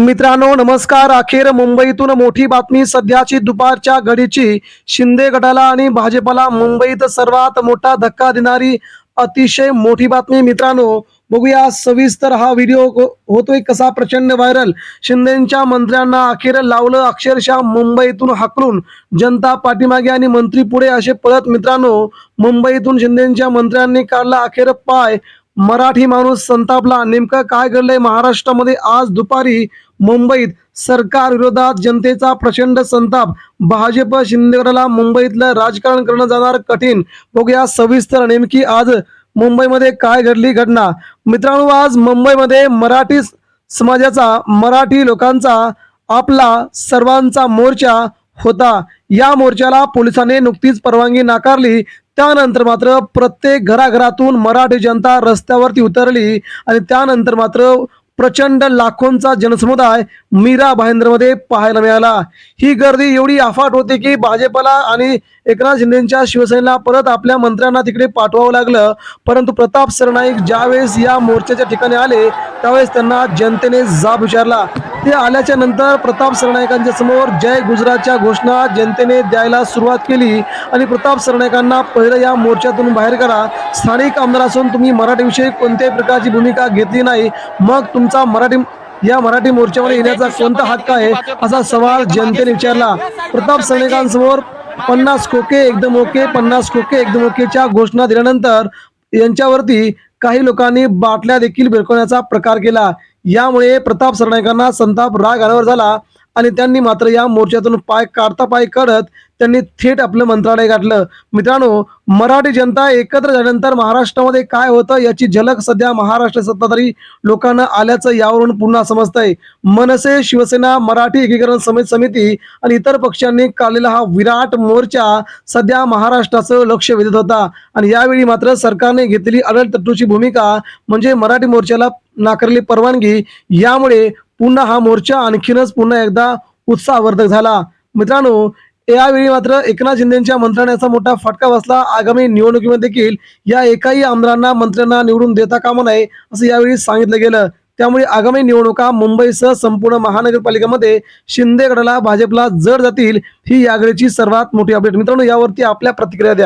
मित्रांनो नमस्कार. अखेर मुंबईतून मोठी बातमी. सध्याची दुपारच्या घडीची. शिंदे गटाला आणि भाजपला मुंबईत सर्वात मोठा धक्का देणारी अतिशय मोठी बातमी. मित्रांनो बघूया. सविस्तर हा व्हिडिओ होतोय कसा? प्रचंड व्हायरल. शिंदेच्या मंत्र्यांना अखेर लावलं अक्षरशः मुंबईतून हाकलून. जनता पाठीमागे आणि मंत्री पुढे असे पळत मित्रांनो मुंबईतून शिंदेच्या मंत्र्यांनी काढला अखेर पाय. मराठी माणूस संतापला. नेमकं काय घडलंय? महाराष्ट्रामध्ये आज दुपारी मुंबईत सरकार विरोधात जनतेचा प्रचंड संताप. भाजप शिंदेगडाला मुंबईतलं राजकारण करणं जाणार कठीण. बघूया सविस्तर नेमकी आज मुंबईमध्ये काय घडली घटना. मित्रांनो आज मुंबईमध्ये मराठी समाजाचा मराठी लोकांचा आपला सर्वांचा मोर्चा होता. या मोर्चाला पोलिसांनी नुकतीच परवानगी नाकारली. त्यानंतर मात्र प्रत्येक घराघरातून मराठी जनता रस्त्यावरती उतरली आणि त्यानंतर मात्र प्रचंड लाखोंचा जनसमुदाय मीरा भाईंदरमध्ये पाहायला मिळाला. ही गर्दी एवढी अफाट होती की भाजपला आणि एकनाथ शिंदेच्या शिवसेनेला परत आपल्या मंत्र्यांना तिकडे पाठवावं लागलं. परंतु प्रताप सरनाईक ज्यावेळेस या मोर्चाच्या ठिकाणी आले त्यावेळेस त्यांना जनतेने जाब विचारला. ते आल्याच्यानंतर प्रताप सरनाईकांच्या समोर जय गुजरातच्या घोषणा जनतेने द्यायला सुरुवात केली. आणि प्रताप सरनाईकांना पहिलं या मोर्चातून बाहेर करा. स्थानिक आमदार असून तुम्ही मराठीविषयी कोणत्याही प्रकारची भूमिका घेतली नाही. मग तुमचा मराठी या मराठी मोर्चामध्ये येण्याचा कोणता हक्क आहे? असा सवाल जनतेने विचारला. प्रताप सरनाईकांसमोर पन्नास खोके एकदम ओके पन्नास खोके एकदम ओकेच्या घोषणा दिल्यानंतर यांच्यावरती काही लोकांनी बाटल्या देखील भिरकवण्याचा प्रकार केला. यामुळे प्रताप सरनाईकांना संताप राग आल्यावर झाला. आणि त्यांनी मात्र या मोर्चातून पाय काढता पाय काढत त्यांनी थेट आपलं मंत्रालय गाठलं. मित्रांनो मराठी जनता एकत्र झाल्यानंतर महाराष्ट्रामध्ये काय होतं याची झलक सध्या महाराष्ट्र सत्ताधारी लोकांना आल्याचं यावरून पुन्हा समजतंय. मनसे शिवसेना मराठी एकीकरण समिती समिती आणि इतर पक्षांनी काढलेला हा विराट मोर्चा सध्या महाराष्ट्राचं लक्ष वेधत होता. आणि यावेळी मात्र सरकारने घेतलेली अडलतट्टूची भूमिका म्हणजे मराठी मोर्चाला नाकारली परवानगी यामुळे पुन्हा हा मोर्चा आणखीनच पुन्हा एकदा उत्साहवर्धक झाला. मित्रांनो यावेळी मात्र एकनाथ शिंदेच्या मंत्र्यांचा मोठा फटका बसला. आगामी निवडणुकीमध्ये देखील या एकाही आमदारांना मंत्र्यांना निवडून देता कामा नये असं यावेळी सांगितलं गेलं. त्यामुळे आगामी निवडणुका मुंबईसह संपूर्ण महानगरपालिकेमध्ये शिंदे गटाला भाजपला जड जातील ही यावेळीची सर्वात मोठी अपडेट. मित्रांनो यावरती आपल्या प्रतिक्रिया द्या.